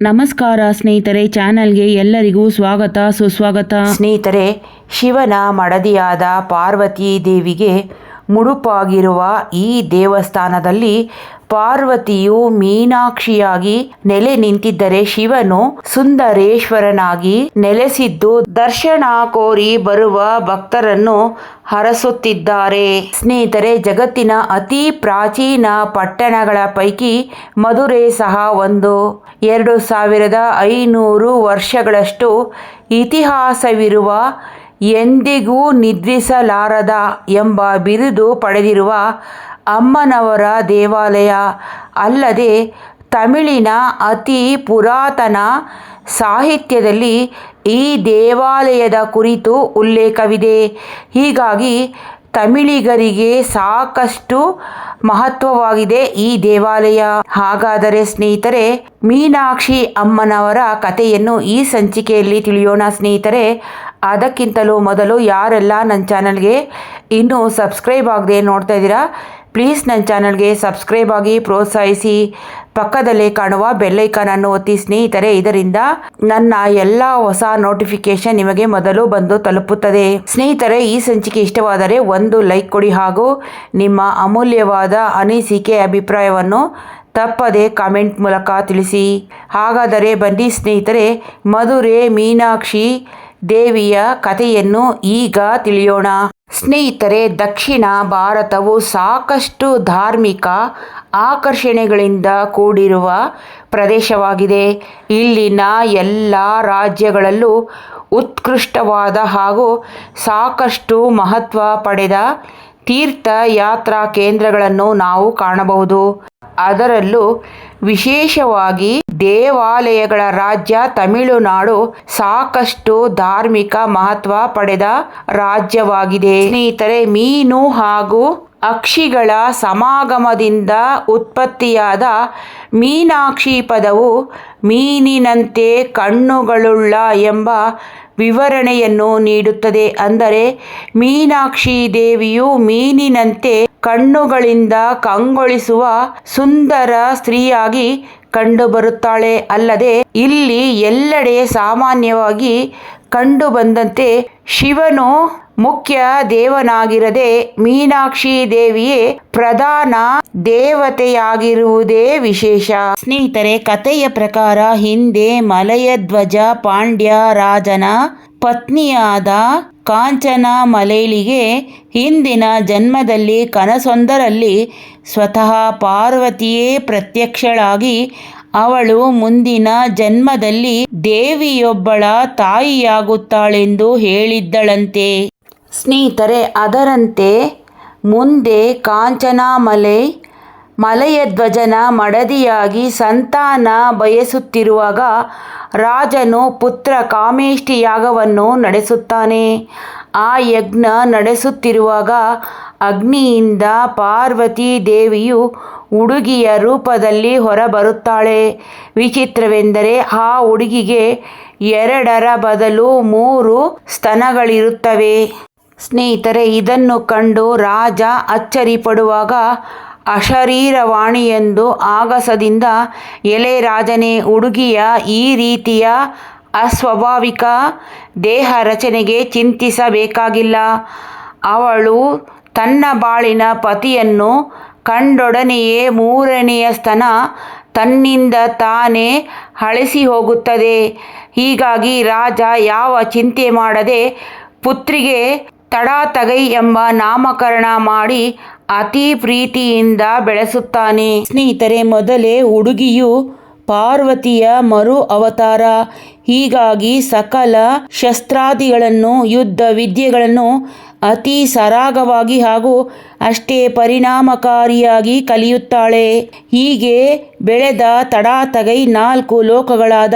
ನಮಸ್ಕಾರ ಸ್ನೇಹಿತರೆ ಚಾನಲ್ಗೆ ಎಲ್ಲರಿಗೂ ಸ್ವಾಗತ ಸುಸ್ವಾಗತ. ಸ್ನೇಹಿತರೆ ಶಿವನ ಮಡದಿಯಾದ ಪಾರ್ವತಿ ದೇವಿಗೆ ಮುಡುಪಾಗಿರುವ ಈ ದೇವಸ್ಥಾನದಲ್ಲಿ ಪಾರ್ವತಿಯು ಮೀನಾಕ್ಷಿಯಾಗಿ ನೆಲೆ ನಿಂತಿದ್ದರೆ ಶಿವನು ಸುಂದರೇಶ್ವರನಾಗಿ ನೆಲೆಸಿದ್ದು ದರ್ಶನ ಕೋರಿ ಬರುವ ಭಕ್ತರನ್ನು ಹರಸುತ್ತಿದ್ದಾರೆ. ಸ್ನೇಹಿತರೆ, ಜಗತ್ತಿನ ಅತಿ ಪ್ರಾಚೀನ ಪಟ್ಟಣಗಳ ಪೈಕಿ ಮಧುರೆ ಸಹ ಒಂದು. ಎರಡು ಸಾವಿರದ ಐನೂರು ವರ್ಷಗಳಷ್ಟು ಇತಿಹಾಸವಿರುವ ಎಂದಿಗೂ ನಿದ್ರಿಸಲಾರದ ಎಂಬ ಬಿರುದು ಪಡೆದಿರುವ ಅಮ್ಮನವರ ದೇವಾಲಯ ಅಲ್ಲದೆ ತಮಿಳಿನ ಅತಿ ಪುರಾತನ ಸಾಹಿತ್ಯದಲ್ಲಿ ಈ ದೇವಾಲಯದ ಕುರಿತು ಉಲ್ಲೇಖವಿದೆ. ಹೀಗಾಗಿ ತಮಿಳಿಗರಿಗೆ ಸಾಕಷ್ಟು ಮಹತ್ವವಾಗಿದೆ ಈ ದೇವಾಲಯ. ಹಾಗಾದರೆ ಸ್ನೇಹಿತರೆ, ಮೀನಾಕ್ಷಿ ಅಮ್ಮನವರ ಕಥೆಯನ್ನು ಈ ಸಂಚಿಕೆಯಲ್ಲಿ ತಿಳಿಯೋಣ ಸ್ನೇಹಿತರೆ. ಅದಕ್ಕಿಂತಲೂ ಮೊದಲು ಯಾರೆಲ್ಲ ನನ್ನ ಚಾನಲ್ಗೆ ಇನ್ನೂ ಸಬ್ಸ್ಕ್ರೈಬ್ ಆಗದೆ ನೋಡ್ತಾ ಇದ್ದೀರಾ ಪ್ಲೀಸ್ ನನ್ನ ಚಾನಲ್ಗೆ ಸಬ್ಸ್ಕ್ರೈಬ್ ಆಗಿ ಪ್ರೋತ್ಸಾಹಿಸಿ. ಪಕ್ಕದಲ್ಲೇ ಕಾಣುವ ಬೆಲ್ಲೈಕನನ್ನು ಒತ್ತಿ ಸ್ನೇಹಿತರೆ, ಇದರಿಂದ ನನ್ನ ಎಲ್ಲ ಹೊಸ ನೋಟಿಫಿಕೇಶನ್ ನಿಮಗೆ ಮೊದಲು ಬಂದು ತಲುಪುತ್ತದೆ. ಸ್ನೇಹಿತರೆ, ಈ ಸಂಚಿಕೆ ಇಷ್ಟವಾದರೆ ಒಂದು ಲೈಕ್ ಕೊಡಿ ಹಾಗೂ ನಿಮ್ಮ ಅಮೂಲ್ಯವಾದ ಅನಿಸಿಕೆ ಅಭಿಪ್ರಾಯವನ್ನು ತಪ್ಪದೆ ಕಾಮೆಂಟ್ ಮೂಲಕ ತಿಳಿಸಿ. ಹಾಗಾದರೆ ಬನ್ನಿ ಸ್ನೇಹಿತರೆ, ಮಧುರೆ ಮೀನಾಕ್ಷಿ ದೇವಿಯ ಕಥೆಯನ್ನು ಈಗ ತಿಳಿಯೋಣ. ಸ್ನೇಹಿತರೆ, ದಕ್ಷಿಣ ಭಾರತವು ಸಾಕಷ್ಟು ಧಾರ್ಮಿಕ ಆಕರ್ಷಣೆಗಳಿಂದ ಕೂಡಿರುವ ಪ್ರದೇಶವಾಗಿದೆ. ಇಲ್ಲಿನ ಎಲ್ಲ ರಾಜ್ಯಗಳಲ್ಲೂ ಉತ್ಕೃಷ್ಟವಾದ ಹಾಗೂ ಸಾಕಷ್ಟು ಮಹತ್ವ ಪಡೆದ ತೀರ್ಥಯಾತ್ರಾ ಕೇಂದ್ರಗಳನ್ನು ನಾವು ಕಾಣಬಹುದು. ಅದರಲ್ಲೂ ವಿಶೇಷವಾಗಿ ದೇವಾಲಯಗಳ ರಾಜ್ಯ ತಮಿಳುನಾಡು ಸಾಕಷ್ಟು ಧಾರ್ಮಿಕ ಮಹತ್ವ ಪಡೆದ ರಾಜ್ಯವಾಗಿದೆ. ಸ್ನೇಹಿತರೆ ಮೀನು ಹಾಗೂ ಅಕ್ಷಿಗಳ ಸಮಾಗಮದಿಂದ ಉತ್ಪತ್ತಿಯಾದ ಮೀನಾಕ್ಷಿ ಪದವು ಮೀನಿನಂತೆ ಕಣ್ಣುಗಳುಳ್ಳ ಎಂಬ ವಿವರಣೆಯನ್ನು ನೀಡುತ್ತದೆ. ಅಂದರೆ, ಮೀನಾಕ್ಷಿ ದೇವಿಯು ಮೀನಿನಂತೆ ಕಣ್ಣುಗಳಿಂದ ಕಂಗೊಳಿಸುವ ಸುಂದರ ಸ್ತ್ರೀಯಾಗಿ ಕಂಡುಬರುತ್ತಾಳೆ. ಅಲ್ಲದೆ, ಇಲ್ಲಿ ಎಲ್ಲೆಡೆ ಸಾಮಾನ್ಯವಾಗಿ ಕಂಡುಬಂದಂತೆ ಶಿವನು ಮುಖ್ಯ ದೇವನಾಗಿರದೆ ಮೀನಾಕ್ಷಿ ದೇವಿಯೇ ಪ್ರಧಾನ ದೇವತೆಯಾಗಿರುವುದೇ ವಿಶೇಷ. ಸ್ನೇಹಿತರೆ, ಕಥೆಯ ಪ್ರಕಾರ ಹಿಂದೆ ಮಲಯಧ್ವಜ ಪಾಂಡ್ಯ ರಾಜನ ಪತ್ನಿಯಾದ ಕಾಂಚನ ಮಲೇಳಿಗೆ ಹಿಂದಿನ ಜನ್ಮದಲ್ಲಿ ಕನಸೊಂದರಲ್ಲಿ ಸ್ವತಃ ಪಾರ್ವತಿಯೇ ಪ್ರತ್ಯಕ್ಷಳಾಗಿ ಅವಳು ಮುಂದಿನ ಜನ್ಮದಲ್ಲಿ ದೇವಿಯೊಬ್ಬಳ ತಾಯಿಯಾಗುತ್ತಾಳೆಂದು ಹೇಳಿದ್ದಳಂತೆ. ಸ್ನೇಹಿತರೆ, ಅದರಂತೆ ಮುಂದೆ ಕಾಂಚನಾಮಲೆ ಮಲಯಧ್ವಜನ ಮಡದಿಯಾಗಿ ಸಂತಾನ ಬಯಸುತ್ತಿರುವಾಗ ರಾಜನು ಪುತ್ರ ಕಾಮೇಷ್ಟಿ ಯಾಗವನ್ನು ನಡೆಸುತ್ತಾನೆ. ಆ ಯಜ್ಞ ನಡೆಸುತ್ತಿರುವಾಗ ಅಗ್ನಿಯಿಂದ ಪಾರ್ವತಿ ದೇವಿಯು ಹುಡುಗಿಯ ರೂಪದಲ್ಲಿ ಹೊರಬರುತ್ತಾಳೆ. ವಿಚಿತ್ರವೆಂದರೆ ಆ ಹುಡುಗಿಗೆ ಎರಡರ ಬದಲು ಮೂರು ಸ್ತನಗಳಿರುತ್ತವೆ. ಸ್ನೇಹಿತರೆ, ಇದನ್ನು ಕಂಡು ರಾಜ ಅಚ್ಚರಿ ಪಡುವಾಗ ಅಶರೀರವಾಣಿ ಎಂದು ಆಗಸದಿಂದ ಎಲೆ ರಾಜನೇ ಹುಡುಗಿಯ ಈ ರೀತಿಯ ಅಸ್ವಾಭಾವಿಕ ದೇಹ ರಚನೆಗೆ ಚಿಂತಿಸಬೇಕಾಗಿಲ್ಲ. ಅವಳು ತನ್ನ ಬಾಳಿನ ಪತಿಯನ್ನು ಕಂಡೊಡನೆಯೇ ಮೂರನೆಯ ಸ್ತನ ತನ್ನಿಂದ ತಾನೇ ಅಳಿಸಿ ಹೋಗುತ್ತದೆ. ಹೀಗಾಗಿ ರಾಜ ಯಾವ ಚಿಂತೆ ಮಾಡದೆ ಪುತ್ರಿಗೆ ತಡಾತಗೈ ಎಂಬ ನಾಮಕರಣ ಮಾಡಿ ಅತಿ ಪ್ರೀತಿಯಿಂದ ಬೆಳೆಸುತ್ತಾನೆ. ಸ್ನೇಹಿತರೆ, ಮೊದಲೇ ಹುಡುಗಿಯು ಪಾರ್ವತಿಯ ಮರು ಅವತಾರ. ಹೀಗಾಗಿ ಸಕಲ ಶಸ್ತ್ರಾದಿಗಳನ್ನು, ಯುದ್ಧ ವಿದ್ಯೆಗಳನ್ನು ಅತಿ ಸರಾಗವಾಗಿ ಹಾಗೂ ಅಷ್ಟೇ ಪರಿಣಾಮಕಾರಿಯಾಗಿ ಕಲಿಯುತ್ತಾಳೆ. ಹೀಗೆ ಬೆಳೆದ ತಡಾತಗೈ ನಾಲ್ಕು ಲೋಕಗಳಾದ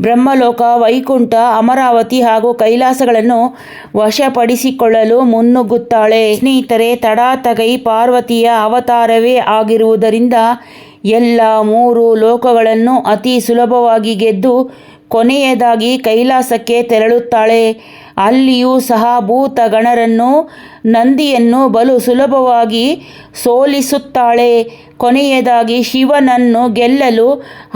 ಬ್ರಹ್ಮಲೋಕ, ವೈಕುಂಠ, ಅಮರಾವತಿ ಹಾಗೂ ಕೈಲಾಸಗಳನ್ನು ವಶಪಡಿಸಿಕೊಳ್ಳಲು ಮುನ್ನುಗ್ಗುತ್ತಾಳೆ. ಸ್ನೇಹಿತರೆ, ತಡಾತಗೈ ಪಾರ್ವತಿಯ ಅವತಾರವೇ ಆಗಿರುವುದರಿಂದ ಎಲ್ಲ ಮೂರು ಲೋಕಗಳನ್ನು ಅತಿ ಸುಲಭವಾಗಿ ಗೆದ್ದು ಕೊನೆಯದಾಗಿ ಕೈಲಾಸಕ್ಕೆ ತೆರಳುತ್ತಾಳೆ. ಅಲ್ಲಿಯೂ ಸಹ ಭೂತ ಗಣರನ್ನು ನಂದಿಯನ್ನು ಬಲು ಸುಲಭವಾಗಿ ಸೋಲಿಸುತ್ತಾಳೆ. ಕೊನೆಯದಾಗಿ ಶಿವನನ್ನು ಗೆಲ್ಲಲು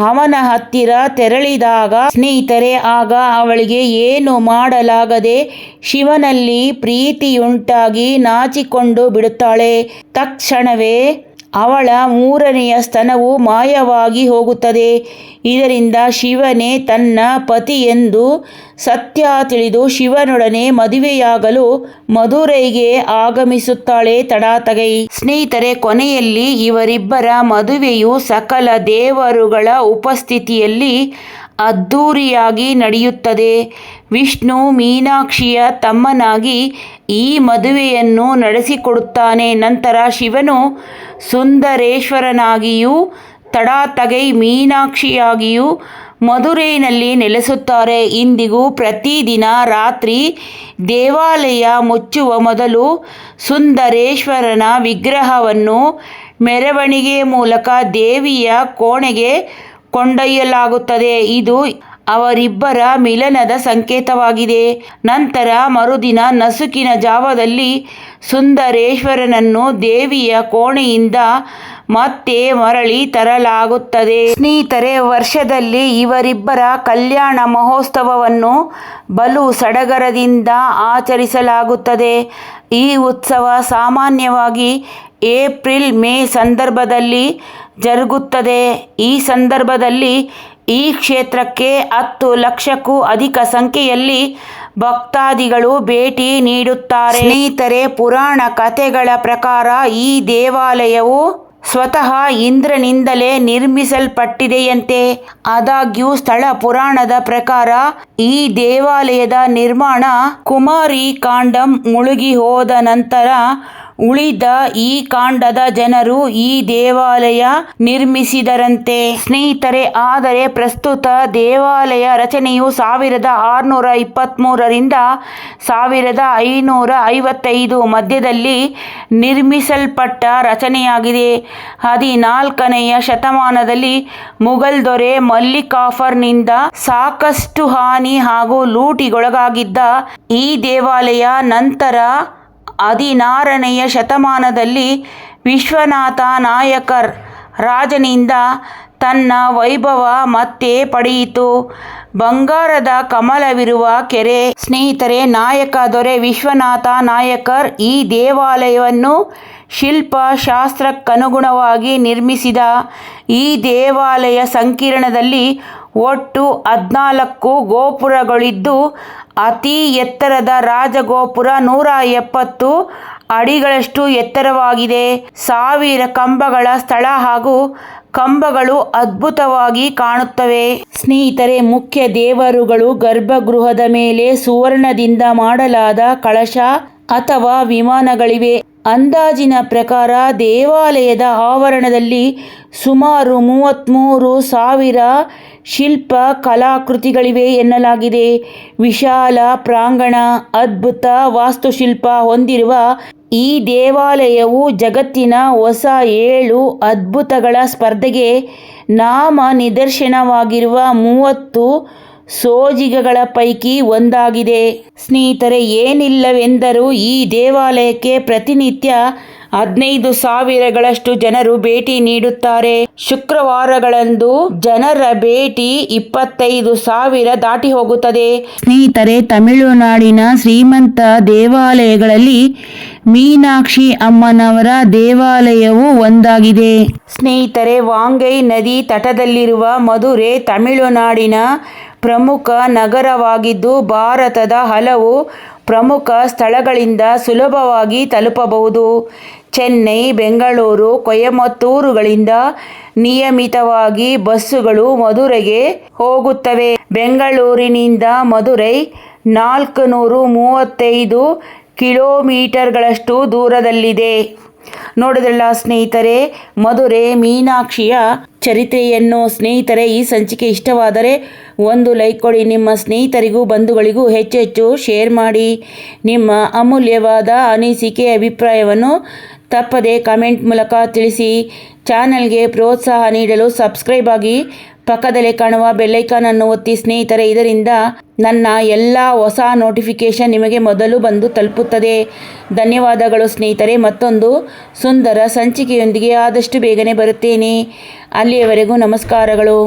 ಅವನ ಹತ್ತಿರ ತೆರಳಿದಾಗ ಸ್ನೇಹಿತರೆ, ಆಗ ಅವಳಿಗೆ ಏನು ಮಾಡಲಾಗದೆ ಶಿವನಲ್ಲಿ ಪ್ರೀತಿಯುಂಟಾಗಿ ನಾಚಿಕೊಂಡು ಬಿಡುತ್ತಾಳೆ. ತಕ್ಷಣವೇ ಅವಳ ಮೂರನೆಯ ಸ್ತನವು ಮಾಯವಾಗಿ ಹೋಗುತ್ತದೆ. ಇದರಿಂದ ಶಿವನೇ ತನ್ನ ಪತಿ ಎಂದು ಸತ್ಯ ತಿಳಿದು ಶಿವನೊಡನೆ ಮದುವೆಯಾಗಲು ಮಧುರೈಗೆ ಆಗಮಿಸುತ್ತಾಳೆ ತಡಾತಗೈ. ಸ್ನೇಹಿತರೆ, ಕೊನೆಯಲ್ಲಿ ಇವರಿಬ್ಬರ ಮದುವೆಯು ಸಕಲ ದೇವರುಗಳ ಉಪಸ್ಥಿತಿಯಲ್ಲಿ ಅದ್ಧೂರಿಯಾಗಿ ನಡೆಯುತ್ತದೆ. ವಿಷ್ಣು ಮೀನಾಕ್ಷಿಯ ತಮ್ಮನಾಗಿ ಈ ಮದುವೆಯನ್ನು ನಡೆಸಿಕೊಡುತ್ತಾನೆ. ನಂತರ ಶಿವನು ಸುಂದರೇಶ್ವರನಾಗಿಯೂ, ತಡಾತಗೈ ಮೀನಾಕ್ಷಿಯಾಗಿಯೂ ಮಧುರೈನಲ್ಲಿ ನೆಲೆಸುತ್ತಾರೆ. ಇಂದಿಗೂ ಪ್ರತಿದಿನ ರಾತ್ರಿ ದೇವಾಲಯ ಮುಚ್ಚುವ ಮೊದಲು ಸುಂದರೇಶ್ವರನ ವಿಗ್ರಹವನ್ನು ಮೆರವಣಿಗೆ ಮೂಲಕ ದೇವಿಯ ಕೋಣೆಗೆ ಕೊಂಡೊಯ್ಯಲಾಗುತ್ತದೆ. ಇದು ಅವರಿಬ್ಬರ ಮಿಲನದ ಸಂಕೇತವಾಗಿದೆ. ನಂತರ ಮರುದಿನ ನಸುಕಿನ ಜಾವದಲ್ಲಿ ಸುಂದರೇಶ್ವರನನ್ನು ದೇವಿಯ ಕೋಣೆಯಿಂದ ಮತ್ತೆ ಮರಳಿ ತರಲಾಗುತ್ತದೆ. ಸ್ನೇಹಿತರೆ, ವರ್ಷದಲ್ಲಿ ಇವರಿಬ್ಬರ ಕಲ್ಯಾಣ ಮಹೋತ್ಸವವನ್ನು ಬಲು ಸಡಗರದಿಂದ ಆಚರಿಸಲಾಗುತ್ತದೆ. ಈ ಉತ್ಸವ ಸಾಮಾನ್ಯವಾಗಿ ಏಪ್ರಿಲ್ ಮೇ ಸಂದರ್ಭದಲ್ಲಿ ಜರುಗುತ್ತದೆ. ಈ ಸಂದರ್ಭದಲ್ಲಿ ಈ ಕ್ಷೇತ್ರಕ್ಕೆ ಹತ್ತು ಲಕ್ಷಕ್ಕೂ ಅಧಿಕ ಸಂಖ್ಯೆಯಲ್ಲಿ ಭಕ್ತಾದಿಗಳು ಭೇಟಿ ನೀಡುತ್ತಾರೆ. ಸ್ನೇಹಿತರೆ, ಪುರಾಣ ಕಥೆಗಳ ಪ್ರಕಾರ ಈ ದೇವಾಲಯವು ಸ್ವತಃ ಇಂದ್ರನಿಂದಲೇ ನಿರ್ಮಿಸಲ್ಪಟ್ಟಿದೆಯಂತೆ. ಆದಾಗ್ಯೂ ಸ್ಥಳ ಪುರಾಣದ ಪ್ರಕಾರ ಈ ದೇವಾಲಯದ ನಿರ್ಮಾಣ ಕುಮಾರಿ ಕಾಂಡಂ ಮುಳುಗಿ ಹೋದ ನಂತರ ಉಳಿದ ಈ ಕಾಂಡದ ಜನರು ಈ ದೇವಾಲಯ ನಿರ್ಮಿಸಿದರಂತೆ. ಸ್ನೇಹಿತರೆ, ಆದರೆ ಪ್ರಸ್ತುತ ದೇವಾಲಯ ರಚನೆಯು ಸಾವಿರದ ಆರುನೂರ ಇಪ್ಪತ್ತ್ಮೂರರಿಂದ ಸಾವಿರದ ಐನೂರ ಐವತ್ತೈದು ಮಧ್ಯದಲ್ಲಿ ನಿರ್ಮಿಸಲ್ಪಟ್ಟ ರಚನೆಯಾಗಿದೆ. ಹದಿನಾಲ್ಕನೆಯ ಶತಮಾನದಲ್ಲಿ ಮುಘಲ್ ದೊರೆ ಮಲ್ಲಿಕಾಫರ್ನಿಂದ ಸಾಕಷ್ಟು ಹಾನಿ ಹಾಗೂ ಲೂಟಿಗೊಳಗಾಗಿದ್ದ ಈ ದೇವಾಲಯ ನಂತರ ಹದಿನಾರನೆಯ ಶತಮಾನದಲ್ಲಿ ವಿಶ್ವನಾಥ ನಾಯಕರ್ ರಾಜನಿಂದ ತನ್ನ ವೈಭವ ಮತ್ತೆ ಪಡೆಯಿತು. ಬಂಗಾರದ ಕಮಲವಿರುವ ಕೆರೆ ಸ್ನೇಹಿತರೆ, ನಾಯಕ ದೊರೆ ವಿಶ್ವನಾಥ ನಾಯಕರ್ ಈ ದೇವಾಲಯವನ್ನು ಶಿಲ್ಪಶಾಸ್ತ್ರಕ್ಕನುಗುಣವಾಗಿ ನಿರ್ಮಿಸಿದ. ಈ ದೇವಾಲಯ ಸಂಕೀರ್ಣದಲ್ಲಿ ಒಟ್ಟು ಹದಿನಾಲ್ಕು ಗೋಪುರಗಳಿದ್ದು, ಅತಿ ಎತ್ತರದ ರಾಜಗೋಪುರ ನೂರ ಎಪ್ಪತ್ತು ಅಡಿಗಳಷ್ಟು ಎತ್ತರವಾಗಿದೆ. ಸಾವಿರ ಕಂಬಗಳ ಸ್ಥಳ ಹಾಗೂ ಕಂಬಗಳು ಅದ್ಭುತವಾಗಿ ಕಾಣುತ್ತವೆ. ಸ್ನೇಹಿತರೆ, ಮುಖ್ಯ ದೇವರುಗಳು ಗರ್ಭಗೃಹದ ಮೇಲೆ ಸುವರ್ಣದಿಂದ ಮಾಡಲಾದ ಕಳಶ ಅಥವಾ ವಿಮಾನಗಳಿವೆ. ಅಂದಾಜಿನ ಪ್ರಕಾರ ದೇವಾಲಯದ ಆವರಣದಲ್ಲಿ ಸುಮಾರು ಮೂವತ್ತ್ಮೂರು ಸಾವಿರ ಶಿಲ್ಪ ಕಲಾಕೃತಿಗಳಿವೆ ಎನ್ನಲಾಗಿದೆ. ವಿಶಾಲ ಪ್ರಾಂಗಣ, ಅದ್ಭುತ ವಾಸ್ತುಶಿಲ್ಪ ಹೊಂದಿರುವ ಈ ದೇವಾಲಯವು ಜಗತ್ತಿನ ಹೊಸ ಏಳು ಅದ್ಭುತಗಳ ಸ್ಪರ್ಧೆಗೆ ನಾಮ ನಿದರ್ಶನವಾಗಿರುವ ಮೂವತ್ತು ಸೋಜಿಗಗಳ ಪೈಕಿ ಒಂದಾಗಿದೆ. ಸ್ನೇಹಿತರೆ ಏನಿಲ್ಲವೆಂದರೂ ಈ ದೇವಾಲಯಕ್ಕೆ ಪ್ರತಿನಿತ್ಯ ಹದಿನೈದು ಸಾವಿರಗಳಷ್ಟು ಜನರು ಭೇಟಿ ನೀಡುತ್ತಾರೆ. ಶುಕ್ರವಾರಗಳಂದು ಜನರ ಭೇಟಿ ಇಪ್ಪತ್ತೈದು ಸಾವಿರ ದಾಟಿ ಹೋಗುತ್ತದೆ. ಸ್ನೇಹಿತರೆ ತಮಿಳುನಾಡಿನ ಶ್ರೀಮಂತ ದೇವಾಲಯಗಳಲ್ಲಿ ಮೀನಾಕ್ಷಿ ಅಮ್ಮನವರ ದೇವಾಲಯವು ಒಂದಾಗಿದೆ. ಸ್ನೇಹಿತರೆ ವಾಂಗೈ ನದಿ ತಟದಲ್ಲಿರುವ ಮಧುರೆ ತಮಿಳುನಾಡಿನ ಪ್ರಮುಖ ನಗರವಾಗಿದ್ದು ಭಾರತದ ಹಲವು ಪ್ರಮುಖ ಸ್ಥಳಗಳಿಂದ ಸುಲಭವಾಗಿ ತಲುಪಬಹುದು. ಚೆನ್ನೈ, ಬೆಂಗಳೂರು, ಕೊಯಮತ್ತೂರುಗಳಿಂದ ನಿಯಮಿತವಾಗಿ ಬಸ್ಸುಗಳು ಮಧುರೆಗೆ ಹೋಗುತ್ತವೆ. ಬೆಂಗಳೂರಿನಿಂದ ಮಧುರೈ ನಾಲ್ಕು ನೂರು ಮೂವತ್ತೈದು ಕಿಲೋಮೀಟರ್ಗಳಷ್ಟು ದೂರದಲ್ಲಿದೆ. ನೋಡಿದ್ರಲ್ಲ ಸ್ನೇಹಿತರೆ, ಮಧುರೆ ಮೀನಾಕ್ಷಿಯ ಚರಿತ್ರೆಯನ್ನು. ಸ್ನೇಹಿತರೆ, ಈ ಸಂಚಿಕೆ ಇಷ್ಟವಾದರೆ ಒಂದು ಲೈಕ್ ಕೊಡಿ. ನಿಮ್ಮ ಸ್ನೇಹಿತರಿಗೂ, ಬಂಧುಗಳಿಗೂ ಹೆಚ್ಚು ಶೇರ್ ಮಾಡಿ. ನಿಮ್ಮ ಅಮೂಲ್ಯವಾದ ಅನಿಸಿಕೆ, ಅಭಿಪ್ರಾಯವನ್ನು ತಪ್ಪದೆ ಕಮೆಂಟ್ ಮೂಲಕ ತಿಳಿಸಿ. ಚಾನಲ್ಗೆ ಪ್ರೋತ್ಸಾಹ ನೀಡಲು ಸಬ್ಸ್ಕ್ರೈಬ್ ಆಗಿ ಪಕ್ಕದಲ್ಲೇ ಕಾಣುವ ಬೆಲ್ಲೈಕಾನ್ ಅನ್ನು ಒತ್ತಿ ಸ್ನೇಹಿತರೆ, ಇದರಿಂದ ನನ್ನ ಎಲ್ಲ ಹೊಸ ನೋಟಿಫಿಕೇಷನ್ ನಿಮಗೆ ಮೊದಲು ಬಂದು ತಲುಪುತ್ತದೆ. ಧನ್ಯವಾದಗಳು ಸ್ನೇಹಿತರೆ. ಮತ್ತೊಂದು ಸುಂದರ ಸಂಚಿಕೆಯೊಂದಿಗೆ ಆದಷ್ಟು ಬೇಗನೆ ಬರುತ್ತೇನೆ. ಅಲ್ಲಿಯವರೆಗೂ ನಮಸ್ಕಾರಗಳು.